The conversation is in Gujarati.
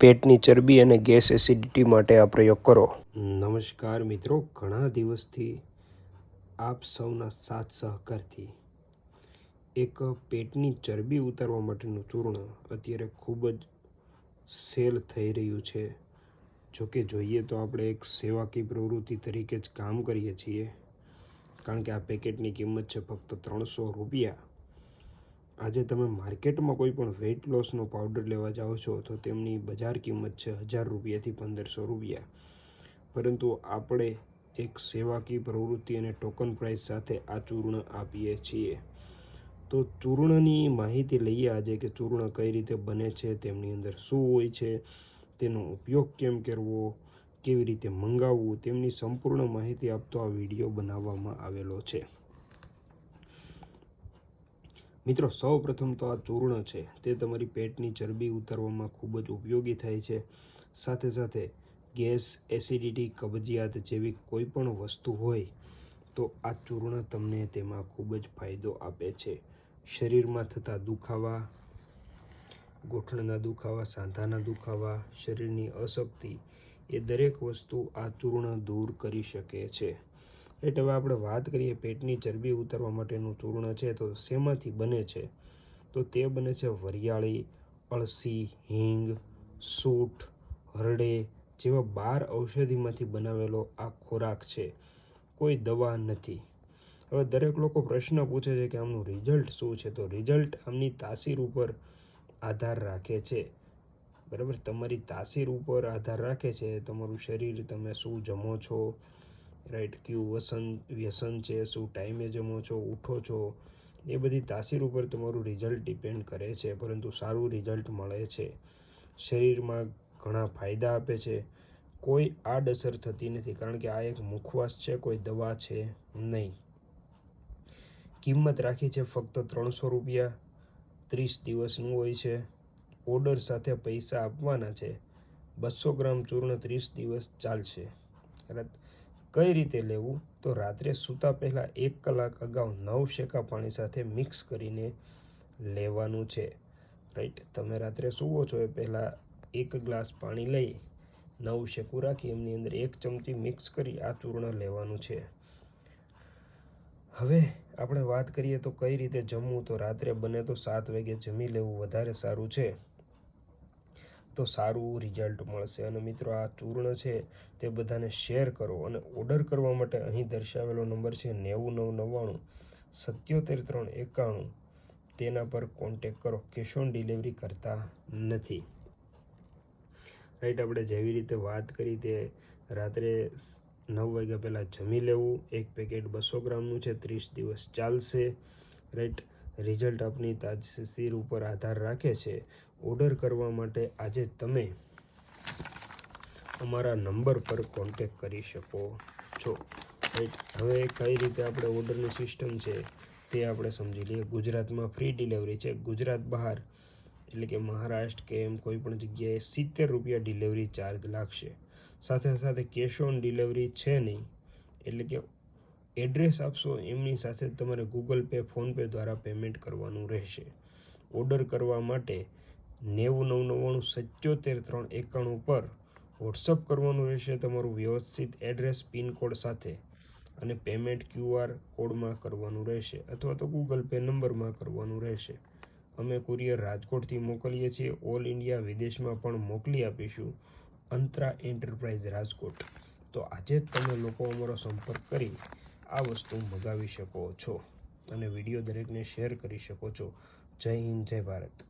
પેટની ચરબી અને ગેસ એસિડિટી માટે આ પ્રયોગ કરો. નમસ્કાર મિત્રો, ઘણા દિવસથી આપ સૌના સાથ સહકારથી. એક પેટની ચરબી ઉતારવા માટેનું ચૂર્ણ અત્યારે ખૂબ જ સેલ થઈ રહ્યું છે. જોકે જોઈએ તો આપણે એક સેવાકી પ્રવૃત્તિ તરીકે જ કામ કરીએ છીએ. કારણ કે આ પેકેટની કિંમત છે ફક્ત ત્રણસો રૂપિયા. આજે તમે માર્કેટમાં કોઈ પણ વેઇટ લોસનો પાવડર લેવા જાઓ છો, તો તેમની બજાર કિંમત છે હજાર રૂપિયાથી પંદરસો રૂપિયા. પરંતુ આપણે એક સેવાકી પ્રવૃત્તિ અને ટોકન પ્રાઇસ સાથે આ ચૂર્ણ આપીએ છીએ. તો ચૂર્ણની માહિતી લઈએ આજે કે ચૂર્ણ કઈ રીતે બને છે, તેમની અંદર શું હોય છે, તેનો ઉપયોગ કેમ કરવો, કેવી રીતે મંગાવવું, તેમની સંપૂર્ણ માહિતી આપતો આ વીડિયો બનાવવામાં આવેલો છે. મિત્રો સૌ પ્રથમ તો આ ચૂર્ણ છે. તે તમારી પેટની ચરબી ઉતારવામાં ખૂબ જ ઉપયોગી થાય છે. સાથે સાથે ગેસ, એસિડિટી, કબજિયાત જેવી કોઈ પણ વસ્તુ હોય, તો આ ચૂર્ણ તમને તેમાં ખૂબ જ ફાયદો આપે છે. શરીરમાં થતા દુખાવા, ગોઠણના દુખાવા, સાંધાના દુખાવા, શરીરની અશક્તિ, એ દરેક વસ્તુ આ ચૂર્ણ દૂર કરી શકે છે. એટલે હવે આપણે વાત કરીએ પેટની ચરબી ઉતારવા માટેનું ચૂર્ણ છે તો શેમાંથી બને છે? તો તે બને છે વરિયાળી, અળસી, હિંગ, સૂટ, હરડે જેવા બાર ઔષધિમાંથી બનાવેલો આ ખોરાક છે. કોઈ દવા નથી. હવે દરેક લોકો પ્રશ્ન પૂછે છે કે આમનું રિઝલ્ટ શું છે? તો રિઝલ્ટ આમની તાસીર ઉપર આધાર રાખે છે. બરાબર? તમારી તાસીર ઉપર આધાર રાખે છે. તમારું શરીર, તમે શું જમો છો? રાઈટ કયું વસન, વ્યસન છે, શું ટાઈમે જમો છો, ઉઠો છો, એ બધી તાસીર ઉપર તમારું રિઝલ્ટ ડિપેન્ડ કરે છે, પરંતુ સારું રિઝલ્ટ મળે છે. શરીરમાં ઘણા ફાયદા આપે છે. કોઈ આડઅસર થતી નથી, કારણ કે આ એક મુખવાસ છે, કોઈ દવા છે નહીં. કિંમત રાખી છે ફક્ત ત્રણસો રૂપિયા, ત્રીસ દિવસનું હોય છે. ઓર્ડર સાથે પૈસા આપવાના છે. બસો ગ્રામ ચૂર્ણ ત્રીસ દિવસ ચાલશે. કઈ રીતે લેવું? તો રાત્રે સૂતા પહેલાં એક કલાક અગાઉ નવ શેકા પાણી સાથે મિક્સ કરીને લેવાનું છે. રાઈટ, તમે રાત્રે સૂવો છો એ પહેલાં એક ગ્લાસ પાણી લઈ નવ શેકું રાખી એમની અંદર એક ચમચી મિક્સ કરી આ ચૂર્ણ લેવાનું છે. હવે આપણે વાત કરીએ તો કઈ રીતે જમવું? તો રાત્રે બને તો સાત વાગે જમી લેવું વધારે સારું છે. તો સારું રિઝલ્ટ મળશે. અને મિત્રો, આ ચૂર્ણ છે તે બધાને શેર કરો અને ઓર્ડર કરવા માટે અહીં દર્શાવેલો નંબર છે નેવું નવ નવ્વાણું સત્યોતેર ત્રણ એકાણું. તેના પર કોન્ટેક કરો. કેશ ઓન ડિલિવરી કરતા નથી. રાઈટ આપણે જેવી રીતે વાત કરી તે રાત્રે નવ વાગ્યા પહેલાં જમી લેવું. એક પેકેટ બસો ગ્રામનું છે. ત્રીસ દિવસ ચાલશે. રાઈટ રિઝલ્ટ આપની તાજસીર ઉપર આધાર રાખે છે. ઓર્ડર કરવા માટે આજે તમે અમારા નંબર પર કોન્ટેક કરી શકો છો. રાઈટ હવે કઈ રીતે આપણે ઓર્ડરની સિસ્ટમ છે તે આપણે સમજી લઈએ. ગુજરાતમાં ફ્રી ડિલિવરી છે. ગુજરાત બહાર એટલે કે મહારાષ્ટ્ર કે એમ કોઈ પણ જગ્યાએ સિત્તેર રૂપિયા ડિલિવરી ચાર્જ લાગશે. સાથે સાથે કેશ ઓન ડિલિવરી છે નહીં. એટલે કે એડ્રેસ આપશો, એમની સાથે તમારે ગૂગલ પે ફોનપે દ્વારા પેમેન્ટ કરવાનું રહેશે. ઓર્ડર કરવા માટે નેવું નવ નવ્વાણું સત્યોતેર, ત્રણ એકાણું પર વોટ્સઅપ કરવાનું રહેશે તમારું વ્યવસ્થિત એડ્રેસ પિનકોડ સાથે અને પેમેન્ટ ક્યુઆર કોડમાં કરવાનું રહેશે અથવા તો ગૂગલ પે નંબરમાં કરવાનું રહેશે. અમે કુરિયર રાજકોટથી મોકલીએ છીએ, ઓલ ઇન્ડિયા વિદેશમાં પણ મોકલી આપીશું, અંતરા એન્ટરપ્રાઇઝ રાજકોટ. તો આજે જ તમે લોકો અમારો સંપર્ક કરી આ વસ્તુ મગાવી શકો છો અને વીડિયો દરેકને શેર કરી શકો છો. જય હિન્દ, જય ભારત.